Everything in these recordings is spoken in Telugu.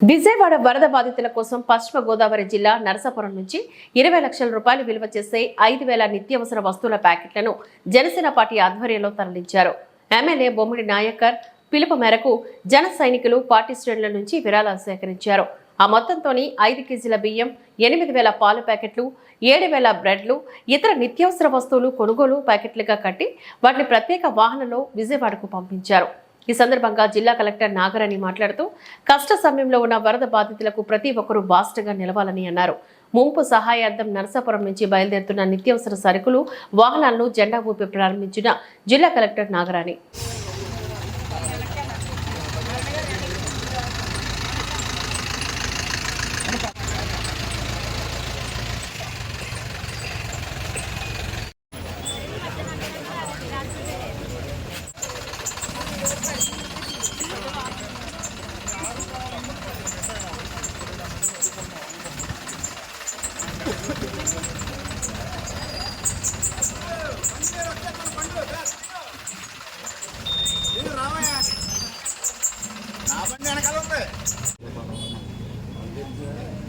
విజయవాడ వరద బాధితుల కోసం పశ్చిమ గోదావరి జిల్లా నరసాపురం నుంచి ఇరవై లక్షల రూపాయలు విలువ చేసే ఐదు వేల నిత్యావసర వస్తువుల ప్యాకెట్లను జనసేన పార్టీ ఆధ్వర్యంలో తరలించారు. ఎమ్మెల్యే బొమ్మిడి నాయకర్ పిలుపు మేరకు జన సైనికులు పార్టీ శ్రేణుల నుంచి విరాళాలు సేకరించారు. ఆ మొత్తంతోని ఐదు కేజీల బియ్యం ఎనిమిది వేల పాల ప్యాకెట్లు ఏడు వేల బ్రెడ్లు ఇతర నిత్యావసర వస్తువులు కొనుగోలు ప్యాకెట్లుగా కట్టి వాటిని ప్రత్యేక వాహనంలో విజయవాడకు పంపించారు. ఈ సందర్భంగా జిల్లా కలెక్టర్ నాగరాణి మాట్లాడుతూ కష్ట సమయంలో ఉన్న వరద బాధితులకు ప్రతి ఒక్కరూ బాస్టగా నిలవాలని అన్నారు. ముంపు సహాయార్థం నరసాపురం నుంచి బయలుదేరుతున్న నిత్యావసర సరుకులు వాహనాలను జెండా ఊపి ప్రారంభించిన జిల్లా కలెక్టర్ నాగరాణి.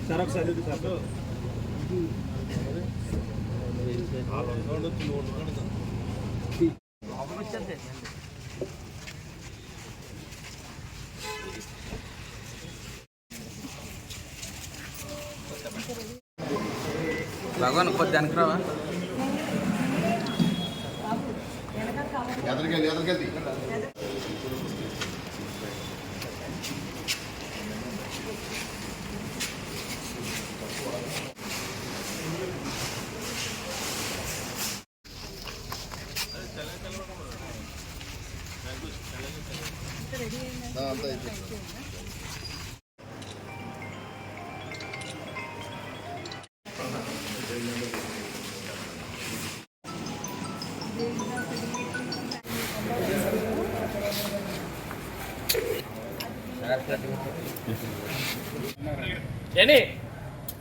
సార్ ఒకసారి ఇది కొద్ది అనుకురావా రావా ఎదరికెళ్ళి ఎదరికెళ్ళి అంతా అయిపోయింది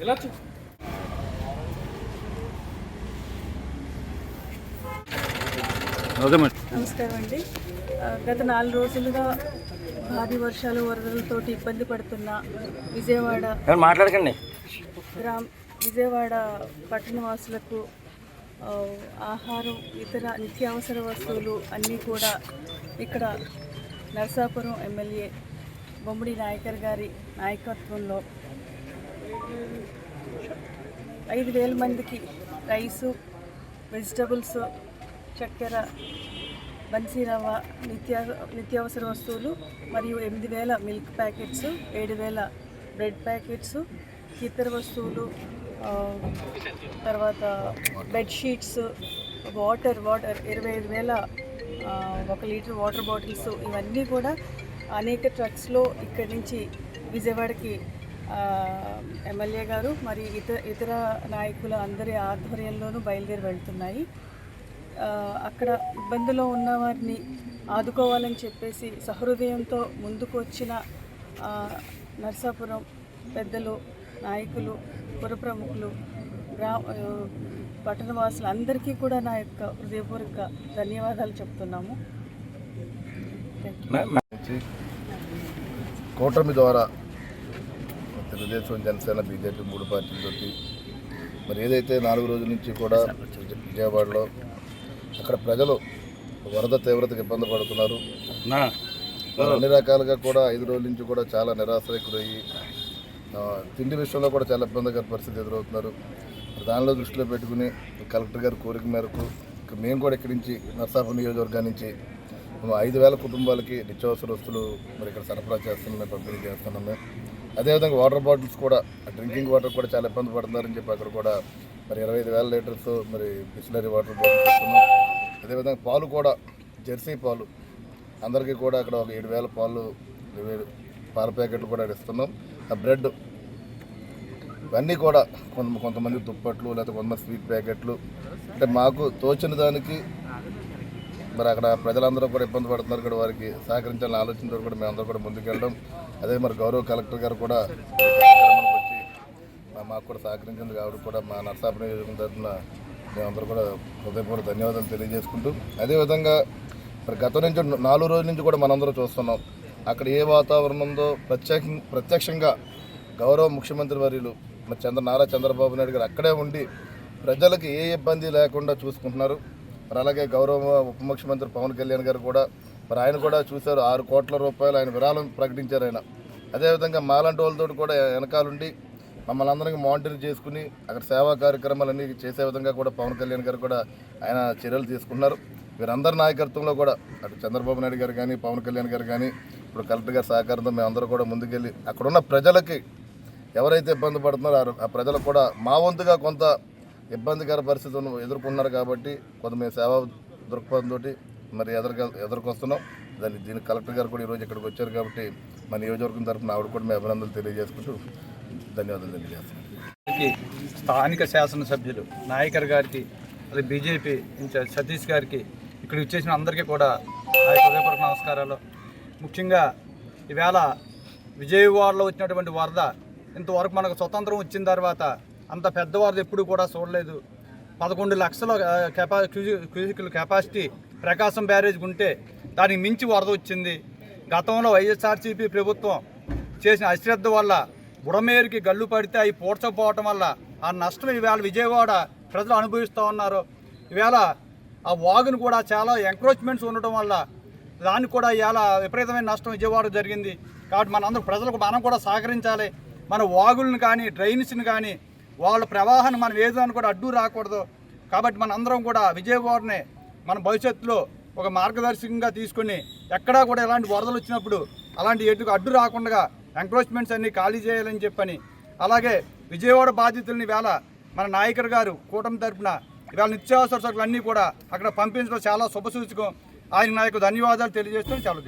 ఇలా నమస్కారం అండి. గత నాలుగు రోజులుగా భారీ వర్షాలు వరదలతోటి ఇబ్బంది పడుతున్న విజయవాడ మాట్లాడకండి. గ్రామ్ విజయవాడ పట్టణవాసులకు ఆహారం ఇతర నిత్యావసర వస్తువులు అన్నీ కూడా ఇక్కడ నరసాపురం ఎమ్మెల్యే బొమ్మిడి నాయకర్ గారి నాయకత్వంలో ఐదు వేల మందికి రైసు వెజిటబుల్స్ చక్కెర బన్సీరవ్వ నిత్యా నిత్యావసర వస్తువులు మరియు ఎనిమిది వేల మిల్క్ ప్యాకెట్స్ ఏడు వేల బ్రెడ్ ప్యాకెట్స్ ఇతర వస్తువులు తర్వాత బెడ్షీట్స్ వాటర్ వాటర్ ఇరవై ఐదు వేల ఒక లీటర్ వాటర్ బాటిల్స్ ఇవన్నీ కూడా అనేక ట్రక్స్లో ఇక్కడి నుంచి విజయవాడకి ఎమ్మెల్యే గారు మరి ఇతర ఇతర నాయకుల అందరి ఆధ్వర్యంలోనూ బయలుదేరి వెళ్తున్నాయి. అక్కడ ఇబ్బందులో ఉన్న వారిని ఆదుకోవాలని చెప్పేసి సహృదయంతో ముందుకు వచ్చిన నర్సాపురం పెద్దలు నాయకులు పుర ప్రముఖులు గ్రా పట్టణవాసులు అందరికీ కూడా నా యొక్క హృదయపూర్వక ధన్యవాదాలు చెప్తున్నాము. నుంచి కూటమి ద్వారా తెలుగుదేశం జనసేన బీజేపీ మూడు పార్టీలతోటి మరి ఏదైతే నాలుగు రోజుల నుంచి కూడా విజయవాడలో అక్కడ ప్రజలు వరద తీవ్రతకు ఇబ్బంది పడుతున్నారు. అన్ని రకాలుగా కూడా ఐదు రోజుల నుంచి కూడా చాలా నిరాశ్రయకులయ్యి తిండి విషయంలో కూడా చాలా ఇబ్బందికర పరిస్థితి ఎదురవుతున్నారు. దానిలో దృష్టిలో పెట్టుకుని కలెక్టర్ గారి కోరిక మేరకు మేము కూడా ఇక్కడి నుంచి నర్సాపురం నియోజకవర్గం నుంచి ఐదు వేల కుటుంబాలకి నిత్యావసర వస్తువులు మరి ఇక్కడ సరఫరా చేస్తున్నాం పంపిణీ చేస్తున్నాం అదేవిధంగా వాటర్ బాటిల్స్ కూడా డ్రింకింగ్ వాటర్ కూడా చాలా ఇబ్బంది పడుతున్నారని చెప్పి అక్కడ కూడా మరి ఇరవై ఐదు వేల లీటర్స్ మరి బిస్లరీ వాటర్ బాటిల్స్ ఇస్తున్నాం. అదేవిధంగా పాలు కూడా జెర్సీ పాలు అందరికీ కూడా అక్కడ ఒక ఏడు వేల పాలు పాల ప్యాకెట్లు కూడా ఇస్తున్నాం. ఆ బ్రెడ్ ఇవన్నీ కూడా కొంత కొంతమంది దుప్పట్లు లేకపోతే కొంతమంది స్వీట్ ప్యాకెట్లు. అంటే మాకు తోచిన దానికి మరి అక్కడ ప్రజలందరూ కూడా ఇబ్బంది పడుతున్నారు కూడా వారికి సహకరించాలని ఆలోచనతో కూడా మేమందరూ కూడా ముందుకెళ్ళడం. అదే మరి గౌరవ కలెక్టర్ గారు కూడా వచ్చి మాకు కూడా సహకరించింది కాబట్టి కూడా మా నర్సాపురం నియోజకవర్గం తరఫున మేమందరూ కూడా హృదయపూర్వక ధన్యవాదాలు తెలియజేసుకుంటూ అదేవిధంగా మరి గత నుంచి నాలుగు రోజుల నుంచి కూడా మనందరూ చూస్తున్నాం. అక్కడ ఏ వాతావరణం ఉందో ప్రత్యక్ష ప్రత్యక్షంగా గౌరవ ముఖ్యమంత్రి వర్యులు మరి చంద్ర నారా చంద్రబాబు నాయుడు గారు అక్కడే ఉండి ప్రజలకు ఏ ఇబ్బంది లేకుండా చూసుకుంటున్నారు. మరి అలాగే గౌరవ ఉప ముఖ్యమంత్రి పవన్ కళ్యాణ్ గారు కూడా మరి ఆయన కూడా చూశారు ఆరు కోట్ల రూపాయలు ఆయన విరాళం ప్రకటించారు ఆయన. అదేవిధంగా మాలాంటి వాళ్ళతో కూడా వెనకాలండి మమ్మల్ని అందరికీ మానిటర్ చేసుకుని అక్కడ సేవా కార్యక్రమాలన్నీ చేసే విధంగా కూడా పవన్ కళ్యాణ్ గారు కూడా ఆయన చర్యలు తీసుకున్నారు వీరందరి నాయకత్వంలో కూడా అటు చంద్రబాబు నాయుడు గారు కానీ పవన్ కళ్యాణ్ గారు కానీ ఇప్పుడు కలెక్టర్ గారి సహకారంతో మేమందరూ కూడా ముందుకెళ్ళి అక్కడున్న ప్రజలకి ఎవరైతే ఇబ్బంది పడుతున్నారో ఆ- ఆ ప్రజలకు కూడా మా వంతుగా కొంత ఇబ్బందికర పరిస్థితులను ఎదుర్కొన్నారు కాబట్టి కొంత మేము సేవా దృక్పథంతో మరి ఎదురుగా ఎదుర్కొస్తున్నాం. దాన్ని దీనికి కలెక్టర్ గారు కూడా ఈరోజు ఇక్కడికి వచ్చారు కాబట్టి మన నియోజకవర్గం తరఫున ఆవిడ కూడా మేము అభినందనలు తెలియజేసుకుంటూ ధన్యవాదాలు తెలియజేస్తున్నాం. స్థానిక శాసనసభ్యులు నాయకర్ గారికి అది బీజేపీ ఇన్ఛార్జ్ సతీష్ గారికి ఇక్కడ ఇచ్చేసిన అందరికీ కూడా హృదయపూర్వక నమస్కారాలు. ముఖ్యంగా ఈవేళ విజయవాడలో వచ్చినటువంటి వరద ఇంతవరకు మనకు స్వతంత్రం వచ్చిన తర్వాత అంత పెద్దవారిది ఎప్పుడు కూడా చూడలేదు. పదకొండు లక్షల కెపా క్యూజికల్ కెపాసిటీ ప్రకాశం బ్యారేజ్కి ఉంటే దానికి మించి వరద వచ్చింది. గతంలో వైఎస్ఆర్సీపీ ప్రభుత్వం చేసిన అశ్రద్ధ వల్ల బుడమేరుకి గల్లు పడితే అవి పూడ్చకపోవటం వల్ల ఆ నష్టం ఈవేళ విజయవాడ ప్రజలు అనుభవిస్తూ ఉన్నారు. ఈవేళ ఆ వాగును కూడా చాలా ఎంక్రోచ్మెంట్స్ ఉండటం వల్ల దానికి కూడా ఇవాళ విపరీతమైన నష్టం విజయవాడ జరిగింది. కాబట్టి మనందరూ ప్రజలకు మనం కూడా సహకరించాలి. మన వాగులను కానీ డ్రైన్స్ని కానీ వాళ్ళ ప్రవాహాన్ని మనం ఏదైనా కూడా అడ్డు రాకూడదు. కాబట్టి మన అందరం కూడా విజయవాడని మన భవిష్యత్తులో ఒక మార్గదర్శకంగా తీసుకుని ఎక్కడా కూడా ఇలాంటి వరదలు వచ్చినప్పుడు అలాంటి ఎటుకు అడ్డు రాకుండా ఎంక్రోచ్మెంట్స్ అన్ని ఖాళీ చేయాలని చెప్పని అలాగే విజయవాడ బాధితుల్ని వేళ మన నాయకుడు గారు కూటమి తరఫున ఇవాళ నిత్యావసర సరుకులు అన్నీ కూడా అక్కడ పంపించడం చాలా శుభసూచకం ఆయన నాకు ధన్యవాదాలు తెలియజేస్తూ చాలా